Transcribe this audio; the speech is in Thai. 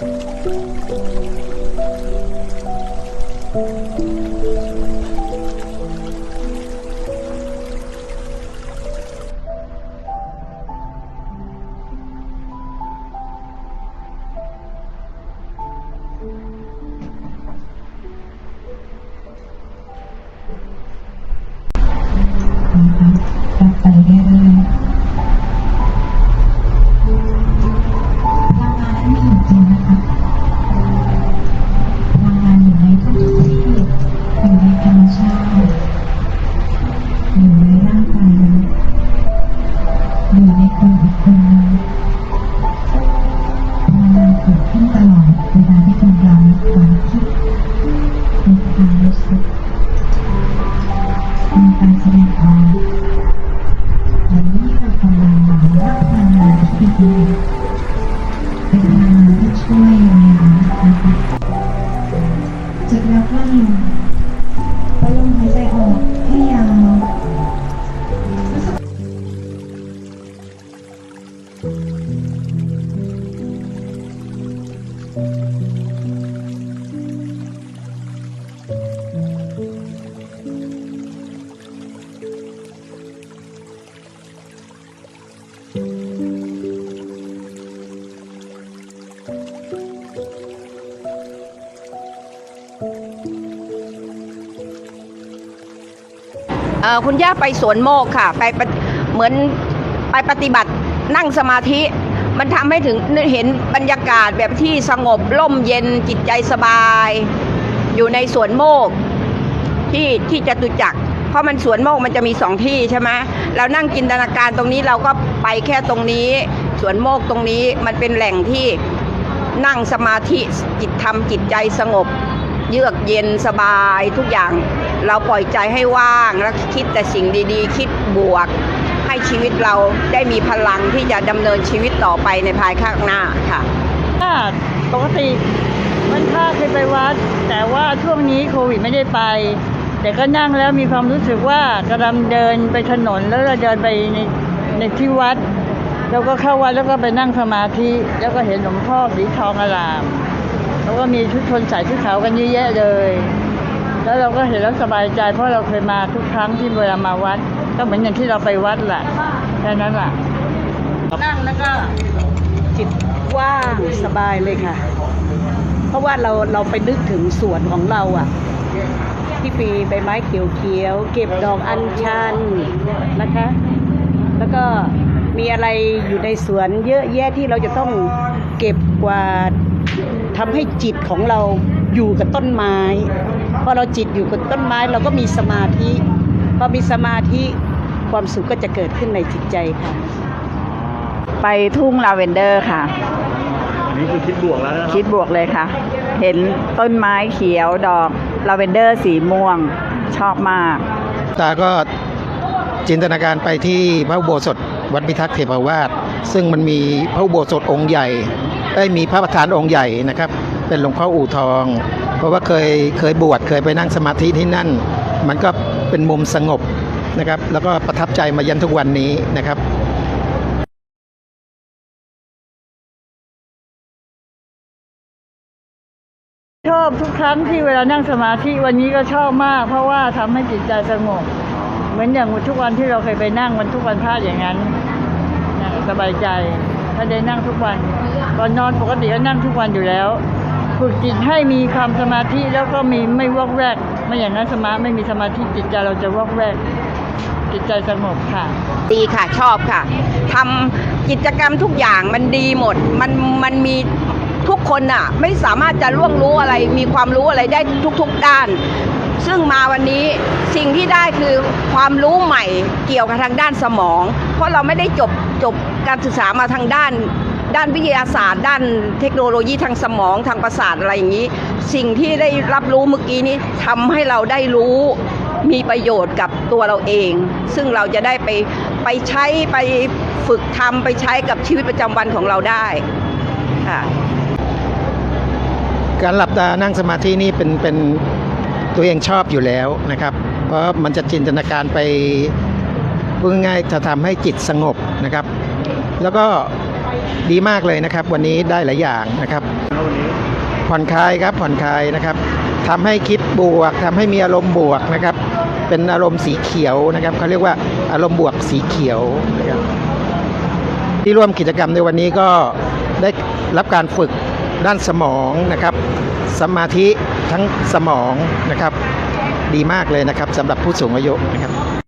Thank you. คุณย่าไปสวนโมกค่ะไปปเหมือนไปปฏิบัตินั่งสมาธิ มันทำให้ถึงเห็นบรรยากาศแบบที่สงบร่มเย็นจิตใจสบาย อยู่ในสวนโมก ที่ที่จตุจักรเพราะมันสวนโมกมันจะมีสองที่ใช่ไหมเรานั่งจินตนาการตรงนี้เราก็ไปแค่ตรงนี้สวนโมกตรงนี้มันเป็นแหล่งที่นั่งสมาธิจิตทำจิตใจสงบ เยือกเย็นสบายทุกอย่าง เราปล่อยใจให้ว่างแล้วคิดแต่สิ่งดีๆ คิดบวก ให้ชีวิตเราได้มีพลังที่จะดำเนินชีวิตต่อไปในภายข้างหน้าค่ะว่าปกติมันค่าเคยไปวัด แต่ว่าช่วงนี้โควิดไม่ได้ไป แต่ก็นั่งแล้วมีความรู้สึกว่ากำลังเดินไปถนนแล้วเราเดินไปในในที่วัดแล้วก็เข้าวัดแล้วก็ไปนั่งสมาธิ แล้วก็เห็นหลวงพ่อสีทองอาราม แล้วก็มีชุดคนใส่ชุดขาวกันเยอะแยะเลย แล้วเราก็เห็นแล้วสบายใจ เพราะเราเคยมาทุกครั้งที่เวลามาวัด ก็เหมือนอย่างที่เราไปวัดแหละแค่นั้นแหละนั่งแล้วก็จิตว่างสบายเลยค่ะ เพราะว่าเราเราไปนึกถึงสวนของเราอะที่ปีใบไม้เขียวๆเก็บดอกอัญชันนะคะ แล้วก็มีอะไรอยู่ในสวนเยอะแยะที่เราจะต้องเก็บกวาด ทำให้จิตของเราอยู่กับต้นไม้พอเราจิตอยู่กับต้นไม้เราก็มีสมาธิพอมีสมาธิความสุขก็จะเกิดขึ้นในจิตใจค่ะ ไปทุ่งลาเวนเดอร์ค่ะ อันนี้คือคิดบวกแล้วนะครับคิดบวกเลยค่ะ เห็นต้นไม้เขียวดอกลาเวนเดอร์สีม่วงชอบมาก ตาก็จินตนาการไปที่พระอุโบสถวัดพิทักษ์เทพาวาสซึ่งมันมีพระอุโบสถองค์ใหญ่ ได้มีพระประธานองค์ใหญ่นะครับ เป็นหลวงพ่ออู่ทอง เพราะว่าเคยเคยบวชเคยไปนั่งสมาธิที่นั่น มันก็เป็นมุมสงบนะครับ แล้วก็ประทับใจมายันทุกวันนี้นะครับชอบทุกครั้งที่เวลานั่งสมาธิวันนี้ก็ชอบมาก เพราะว่าทำให้จิตใจสงบ เหมือนอย่างทุกวันที่เราเคยไปนั่งวันทุกวันพระอย่างนั้นสบายใจ ถ้าได้นั่งทุกวันก่อนนอนปกติก็นั่งทุกวันอยู่แล้ว ฝึกจิตให้มีความสมาธิแล้วก็มีไม่วอกแวก ไม่อย่างนั้นสมาไม่มีสมาธิจิตใจเราจะวอกแวก จิตใจสงบค่ะ ดีค่ะชอบค่ะทำกิจกรรมทุกอย่างมันดีหมด มันมันมี ทุกคนน่ะไม่สามารถจะล่วงรู้อะไรมีความรู้อะไรได้ทุกๆด้าน ซึ่งมาวันนี้สิ่งที่ได้คือความรู้ใหม่เกี่ยวกับทางด้านสมอง เพราะเราไม่ได้จบจบการศึกษามาทางด้านด้านวิทยาศาสตร์ ด้านเทคโนโลยีทางสมองทางประสาทอะไรอย่างนี้ สิ่งที่ได้รับรู้เมื่อกี้นี้ทำให้เราได้รู้มีประโยชน์กับตัวเราเอง ซึ่งเราจะได้ไปไปใช้ไปฝึกทำไปใช้กับชีวิตประจำวันของเราได้ค่ะ การหลับตานั่งสมาธินี่เป็นเป็นตัวเองชอบอยู่แล้วนะครับ เพราะมันจะจินตนาการไปพูดง่ายจะทำให้จิตสงบนะครับ แล้วก็ดีมากเลยนะครับ วันนี้ได้หลายอย่างนะครับ ผ่อนคลายครับผ่อนคลายนะครับทำให้คิดบวกทำให้มีอารมณ์บวกนะครับ เป็นอารมณ์สีเขียวนะครับเขาเรียกว่าอารมณ์บวกสีเขียวนะครับที่ร่วมกิจกรรมในวันนี้ก็ได้รับการฝึก ด้านสมองนะครับ สมาธิทั้งสมองนะครับ ดีมากเลยนะครับสำหรับผู้สูงอายุนะครับ